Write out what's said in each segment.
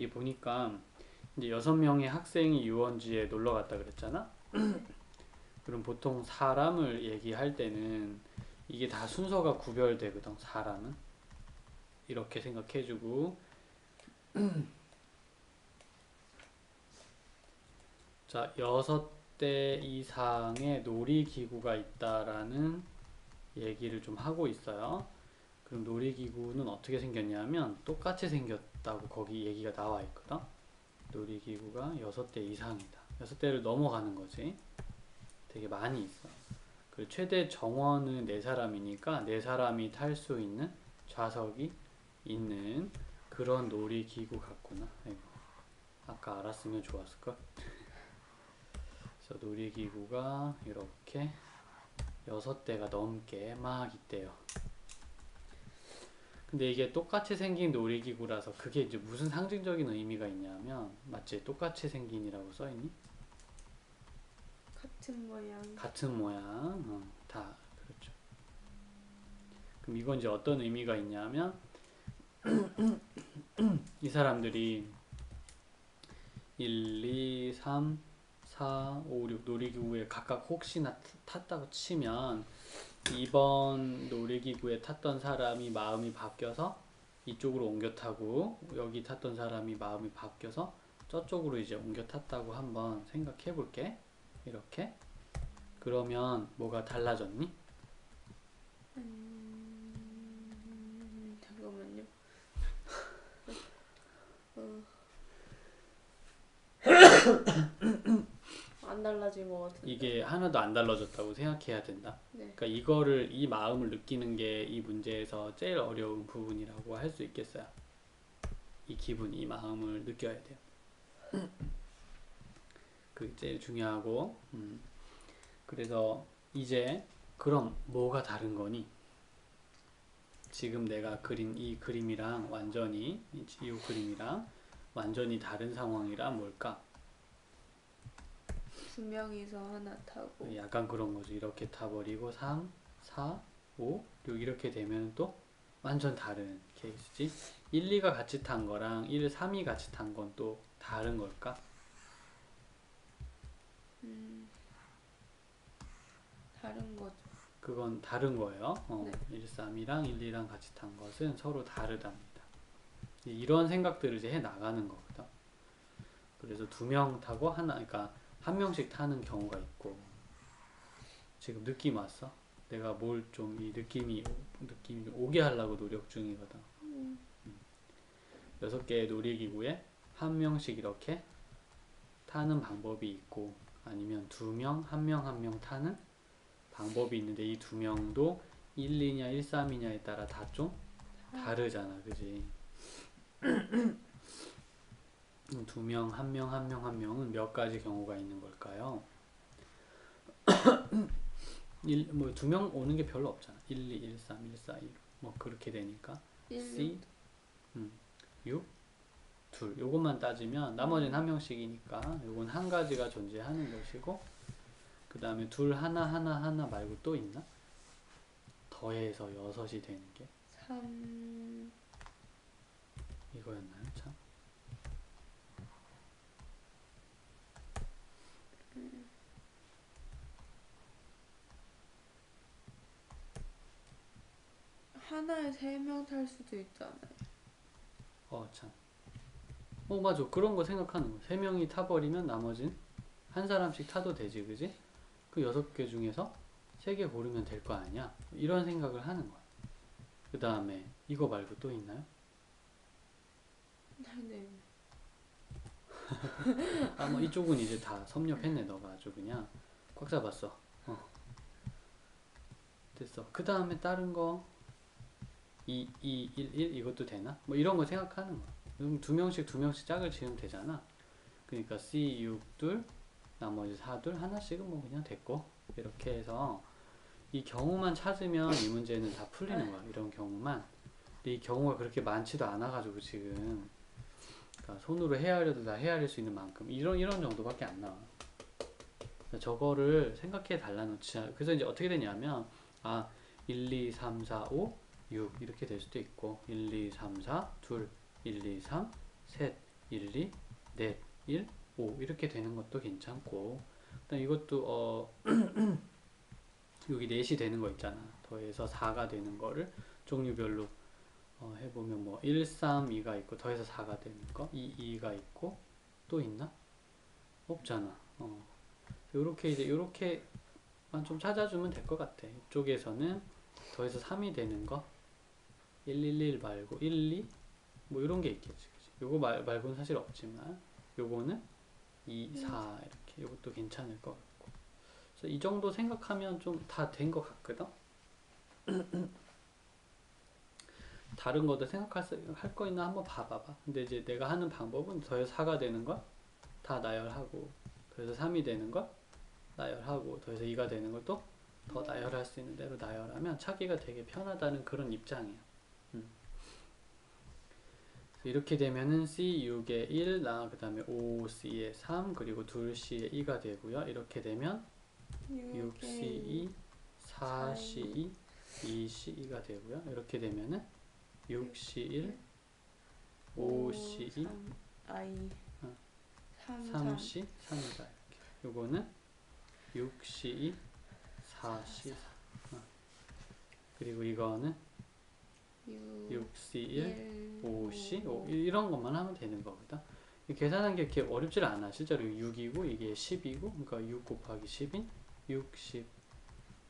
이 보니까 이제 여섯 명의 학생이 유원지에 놀러 갔다 그랬잖아. 그럼 보통 사람을 얘기할 때는 이게 다 순서가 구별되거든. 사람은 이렇게 생각해주고 자 여섯 대 이상의 놀이기구가 있다라는 얘기를 좀 하고 있어요. 그럼 놀이기구는 어떻게 생겼냐면 똑같이 생겼다고 거기 얘기가 나와 있거든. 놀이기구가 여섯 대 이상이다. 여섯 대를 넘어가는 거지. 되게 많이 있어. 그 최대 정원은 네 사람이니까 네 사람이 탈 수 있는 좌석이 있는 그런 놀이기구 같구나. 아이고. 아까 알았으면 좋았을걸. 그래서 놀이기구가 이렇게 여섯 대가 넘게 막 있대요. 근데 이게 똑같이 생긴 놀이기구라서 그게 이제 무슨 상징적인 의미가 있냐면 맞지? 똑같이 생긴이라고 써있니? 같은 모양. 같은 모양 어, 다 그렇죠. 그럼 이건 이제 어떤 의미가 있냐면 이 사람들이 1, 2, 3, 4, 5, 6 놀이기구에 각각 혹시나 타- 탔다고 치면 이번 놀이기구에 탔던 사람이 마음이 바뀌어서 이쪽으로 옮겨 타고 여기 탔던 사람이 마음이 바뀌어서 저쪽으로 이제 옮겨 탔다고 한번 생각해 볼게. 이렇게 그러면 뭐가 달라졌니? 음, 잠깐만요. 어. 안 달라진 것 같은데. 이게 하나도 안 달라졌다고 생각해야 된다. 네. 그러니까 이거를 이 마음을 느끼는 게 이 문제에서 제일 어려운 부분이라고 할 수 있겠어요. 이 기분, 이 마음을 느껴야 돼요. 그게 제일 중요하고, 음. 그래서 이제 그럼 뭐가 다른 거니? 지금 내가 그린 이 그림이랑 완전히 이이 그림이랑 완전히 다른 상황이라 뭘까? 두 명이서 하나 타고. 약간 그런 거죠. 이렇게 타버리고 3, 4, 5, 6 이렇게 되면 또 완전 다른 케이스지. 1, 2가 같이 탄 거랑 1, 3이 같이 탄 건 또 다른 걸까? 음, 다른 거죠. 그건 다른 거예요. 어, 네. 1, 3이랑 1, 2랑 같이 탄 것은 서로 다르답니다. 이런 생각들을 이제 해 나가는 거거든. 그래서 두 명 타고 하나, 그러니까 한 명씩 타는 경우가 있고. 지금 느낌 왔어? 내가 뭘 좀 이 느낌이 오- 느낌이 좀 오게 하려고 노력 중이거든. 음. 여섯 개의 놀이기구에 한 명씩 이렇게 타는 방법이 있고 아니면 두 명, 한 명 한 명 타는 방법이 있는데 이 두 명도 1, 2냐 1, 3이냐에 따라 다 좀 다르잖아, 그지? 두 명, 한 명, 한 명, 한 명은 몇 가지 경우가 있는 걸까요? 일, 뭐두 명 오는 게 별로 없잖아. 1, 2, 1, 3, 1, 4, 2. 뭐 그렇게 되니까 일, C, 음, 6, 둘. 요것만 따지면 나머지는 한 명씩이니까 요건 한 가지가 존재하는 것이고 그 다음에 둘 하나 하나 하나 말고 또 있나? 더해서 여섯이 되는 게 3, 이거였나요? 참. 하나에 세 명 탈 수도 있잖아요. 어, 참. 어, 맞아. 그런 거 생각하는 거. 세 명이 타버리면 나머진 한 사람씩 타도 되지, 그지? 그 여섯 개 중에서 세 개 고르면 될 거 아니야? 이런 생각을 하는 거야. 그 다음에 이거 말고 또 있나요? 네. 아, 뭐 이쪽은 이제 다 섭렵했네, 너가 아주 그냥. 꽉 잡았어. 어. 됐어. 그 다음에 다른 거 2, 2, 1, 1 이것도 되나? 뭐 이런 거 생각하는 거야. 그럼 두 명씩 두 명씩 짝을 지으면 되잖아. 그러니까 C 6 둘, 나머지 4 둘, 하나씩은 뭐 그냥 됐고 이렇게 해서 이 경우만 찾으면 이 문제는 다 풀리는 거야. 이런 경우만. 근데 이 경우가 그렇게 많지도 않아가지고 지금 그러니까 손으로 헤아려도 다 헤아릴 수 있는 만큼 이런 이런 정도밖에 안 나와. 저거를 생각해 달라 놓지. 그래서 이제 어떻게 되냐면 아 1, 2, 3, 4, 5, 6 이렇게 될 수도 있고 1, 2, 3, 4, 둘, 1, 2, 3, 셋, 1, 2, 넷, 1, 5 이렇게 되는 것도 괜찮고 그다음 이것도 어 여기 넷이 되는 거 있잖아. 더해서 4가 되는 거를 종류별로 어, 해보면 뭐 1, 3, 2가 있고 더해서 4가 되는 거 2, 2가 있고 또 있나? 없잖아. 어. 요렇게 이제 요렇게만 좀 찾아주면 될 것 같아. 이쪽에서는 더해서 3이 되는 거 111 말고 1, 2 뭐 이런 게 있겠지. 그치? 요거 말, 말고는 사실 없지만 요거는 2, 4 이렇게 요것도 괜찮을 것 같고. 그래서 이 정도 생각하면 좀 다 된 것 같거든. 다른 것도 생각할 수, 할 거 있나 한번 봐봐봐. 근데 이제 내가 하는 방법은 더해서 4가 되는 걸 다 나열하고 더해서 3이 되는 걸 나열하고 더해서 2가 되는 걸 또 더 나열할 수 있는 대로 나열하면 찾기가 되게 편하다는 그런 입장이야. 이렇게 되면은 C 6에 1, 나 그 다음에 5 C에 3 그리고 2 C에 2가 되고요. 이렇게 되면 6 C 2, 4 C 2, 2 C 2가 되고요. 이렇게 되면은 6 C 1, 5 C 2, I 어. 3 3 3 C 3이다 이렇게. 요거는 6 C 2, 4 C 4. 어. 그리고 이거는 6 6 C 1, 1 5 C 5 이런 것만 하면 되는. 이 계산한 게 이렇게 어렵질 않아. 실제로 6이고 이게 10이고 그러니까 6 곱하기 10인 60.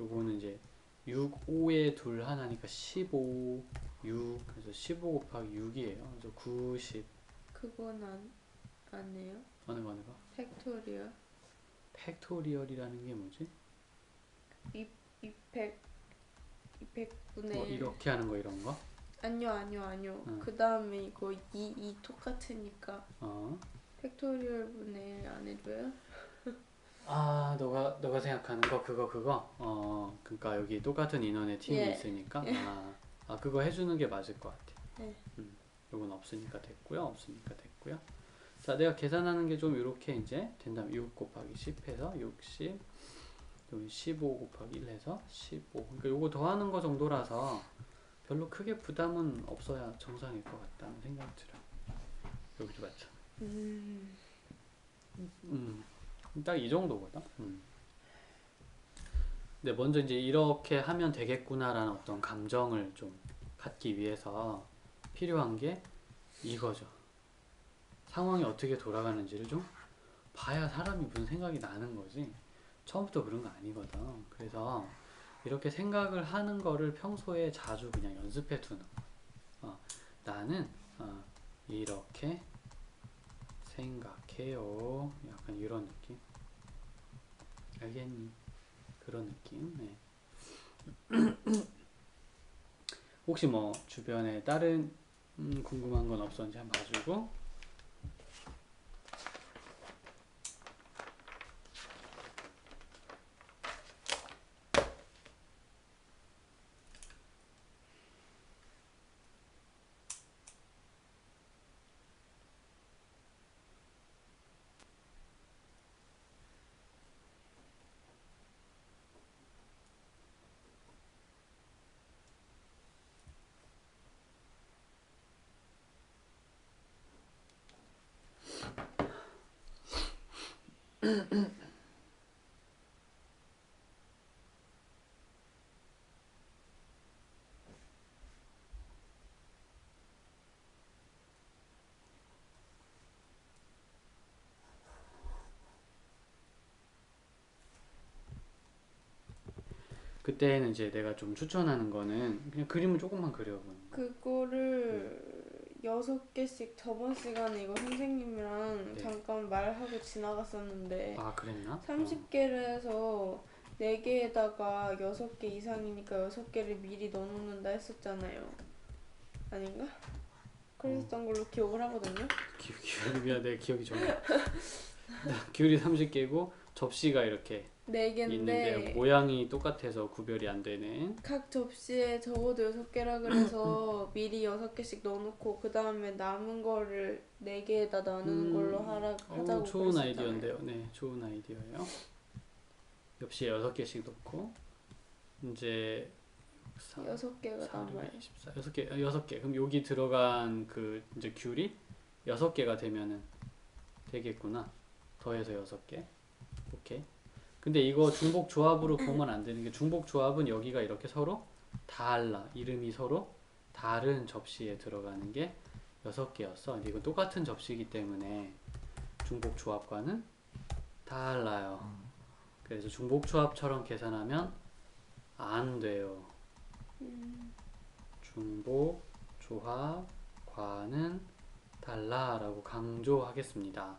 요거는 이제 6 5에 둘 하나니까 15 6 그래서 15 곱하기 6이에요. 그래서 90 그건 안, 안 해요? 어느 거 어느 거? 팩토리얼 팩토리얼이라는 게 뭐지? 200 200분의 뭐 이렇게 하는 거 이런 거? 아니요 아니요 아니요 응. 그 다음에 이거 2, 2 똑같으니까 어. 팩토리얼 분의 1안 해줘요? 아, 너가 너가 생각하는 거 그거 그거. 어, 그러니까 여기 똑같은 인원의 팀이 예. 있으니까 아, 아 그거 해주는 게 맞을 것 같아. 네. 음, 요건 없으니까 됐고요. 없으니까 됐고요. 자, 내가 계산하는 게 좀 이렇게 이제 된다면 6 곱하기 10 해서 60 여기 15 곱하기 1 해서 15. 그러니까 요거 더하는 거 정도라서 별로 크게 부담은 없어야 정상일 것 같다는 생각이 들어. 여기도 맞죠. 음, 음, 딱 이 정도거든. 음. 근데 먼저 이제 이렇게 하면 되겠구나라는 어떤 감정을 좀 갖기 위해서 필요한 게 이거죠. 상황이 어떻게 돌아가는지를 좀 봐야 사람이 무슨 생각이 나는 거지. 처음부터 그런 거 아니거든. 그래서 이렇게 생각을 하는 거를 평소에 자주 그냥 연습해 두는 거야. 어, 나는 어, 이렇게 생각해요. 약간 이런 느낌. 알겠니? 그런 느낌. 네. 혹시 뭐 주변에 다른 음, 궁금한 건 없었는지 한번 봐주고. 그때는 이제 내가 좀 추천하는 거는 그냥 그림을 조금만 그려보는 거. 그거를 여섯 개씩 저번 시간에 이거 선생님이랑 네. 잠깐 말하고 지나갔었는데 아 그랬나? 30개를 해서 4개에다가 6개 이상이니까 6개를 미리 넣어놓는다 했었잖아요. 아닌가? 그랬던 걸로 기억을 하거든요. 기, 기억이 미안 내 기억이 좀 귤이 30개고 접시가 이렇게 4개인데 있는데 모양이 똑같아서 구별이 안 되는 각 접시에 적어도 6개라 그래서 미리 6개씩 넣어놓고 그 다음에 남은 거를 4개에다 나누는 음. 걸로 하라, 어, 하자고 좋은 그랬었잖아요. 아이디어인데요. 네, 좋은 아이디어예요. 접시에 여섯 개씩 넣고 이제 4, 6개가 4, 남아요. 24, 여섯 개, 아, 여섯 개. 그럼 여기 들어간 그 이제 귤이 여섯 개가 되면은 되겠구나. 더해서 여섯 개. 오케이. 근데 이거 중복 조합으로 보면 안 되는 게 중복 조합은 여기가 이렇게 서로 달라. 이름이 서로 다른 접시에 들어가는 게 여섯 개였어. 근데 이건 똑같은 접시이기 때문에 중복 조합과는 달라요. 그래서 중복 조합처럼 계산하면 안 돼요. 중복 조합과는 달라라고 강조하겠습니다.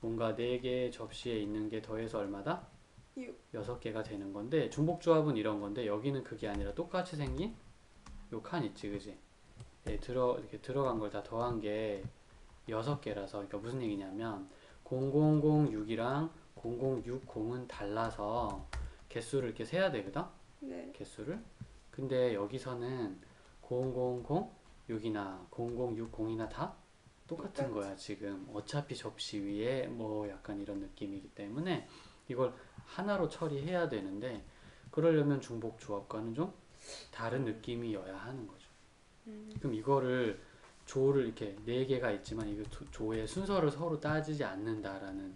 뭔가 네 개의 접시에 있는 게 더해서 얼마다? 육. 여섯 개가 되는 건데 중복 조합은 이런 건데 여기는 그게 아니라 똑같이 생긴 요 칸 있지, 그지? 예, 들어 이렇게 들어간 걸 다 더한 게 여섯 개라서 그러니까 무슨 얘기냐면 0006이랑 0060은 달라서 개수를 이렇게 세야 되거든. 네. 개수를. 근데 여기서는 0006이나 0060이나 다 똑같은 똑같지. 거야, 지금. 어차피 접시 위에 뭐 약간 이런 느낌이기 때문에 이걸 하나로 처리해야 되는데 그러려면 중복 조합과는 좀 다른 느낌이어야 하는 거죠. 그럼 이거를 조를 이렇게 네 개가 있지만 이거 조- 조의 순서를 서로 따지지 않는다라는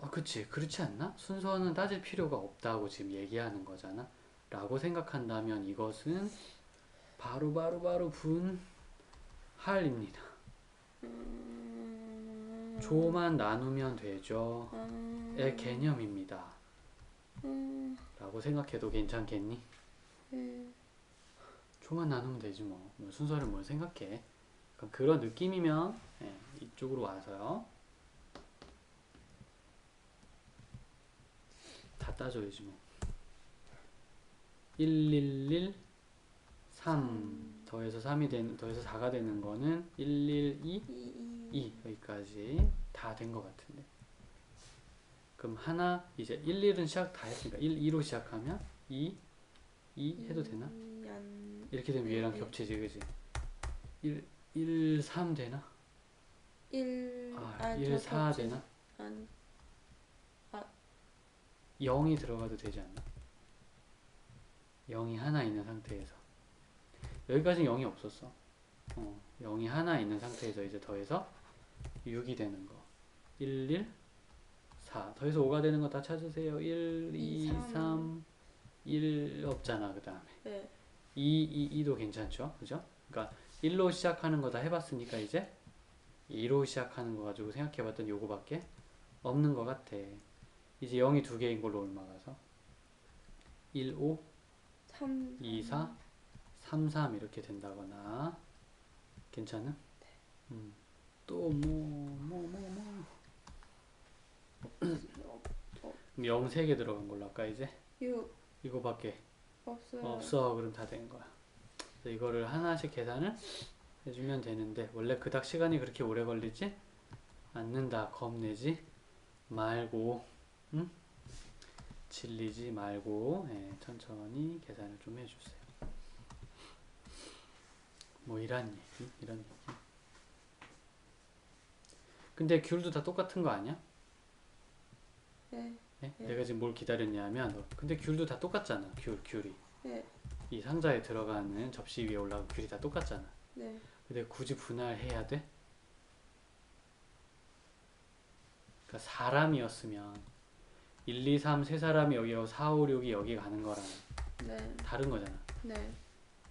아, 그치 그렇지 않나? 순서는 따질 필요가 없다고 지금 얘기하는 거잖아. 라고 생각한다면 이것은 바로 바로 바로 분할입니다. 음. 조만 나누면 되죠. 음. 의 개념입니다. 음. 라고 생각해도 괜찮겠니? 음. 조만 나누면 되지 뭐. 뭐 순서를 뭘 생각해. 그런 느낌이면 예, 이쪽으로 와서요. 다 따져야지 뭐. 111 3 더해서 3이 되는 더해서 4가 되는 거는 112 이, 이. 2 여기까지 다 된 것 같은데. 그럼 하나 이제 1, 1은 시작 다 했으니까 1, 2로 시작하면 2 2 해도 되나? 이, 안. 이렇게 되면 얘랑 네. 겹치지, 그지? 1, 1, 3 되나? 일. 아, 아, 1, 저4 겹치- 되나? 아니. 0이 들어가도 되지 않나? 0이 하나 있는 상태에서. 여기까지는 0이 없었어. 어, 0이 하나 있는 상태에서 이제 더해서 6이 되는 거. 1, 1, 4. 더해서 5가 되는 거 다 찾으세요. 1, 2, 이, 3, 삼. 1 없잖아, 그 다음에. 네. 2, 2, 2도 괜찮죠? 그죠? 그러니까 1로 시작하는 거 다 해봤으니까 이제 2로 시작하는 거 가지고 생각해봤더니 요거밖에 없는 것 같아. 이제 0이 두 개인 걸로 올라가서 1, 5, 3. 2, 4, 3, 3 이렇게 된다거나 괜찮은? 음. 또 뭐, 뭐, 뭐, 뭐. 0 3개 들어간 걸로 아까 이제 6. 이거밖에 없어요. 없어 그럼 다 된 거야 그래서 이거를 하나씩 계산을 해주면 되는데 원래 그닥 시간이 그렇게 오래 걸리지 않는다 겁내지 말고 응? 질리지 말고 예, 천천히 계산을 좀 해주세요 뭐 이런 얘기 이런 얘기 근데 귤도 다 똑같은 거 아니야? 네. 예? 네. 내가 지금 뭘 기다렸냐면 너- 근데 귤도 다 똑같잖아 귤 귤이 네. 이 상자에 들어가는 접시 위에 올라간 귤이 다 똑같잖아. 네. 근데 굳이 분할해야 돼? 그러니까 사람이었으면 1, 2, 3 세 사람이 여기 고 4, 5, 6이 여기 가는 거랑 네. 다른 거잖아. 네.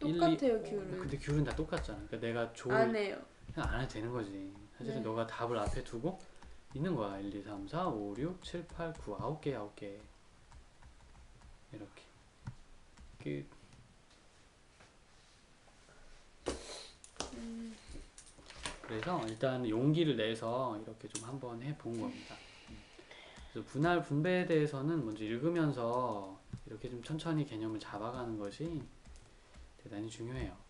1, 2 똑같아요, 어, 귤은. 근데 귤은 다 똑같잖아. 그러니까 내가 조를 안 해요. 그냥 안 해도 되는 거지. 사실은 네. 너가 답을 앞에 두고 있는 거야. 1, 2, 3, 4, 5, 6, 7, 8, 9, 9개, 9개. 이렇게. 그 음. 그래서 일단 용기를 내서 이렇게 좀 한번 해본 겁니다. 그래서 분할 분배에 대해서는 먼저 읽으면서 이렇게 좀 천천히 개념을 잡아가는 것이 대단히 중요해요.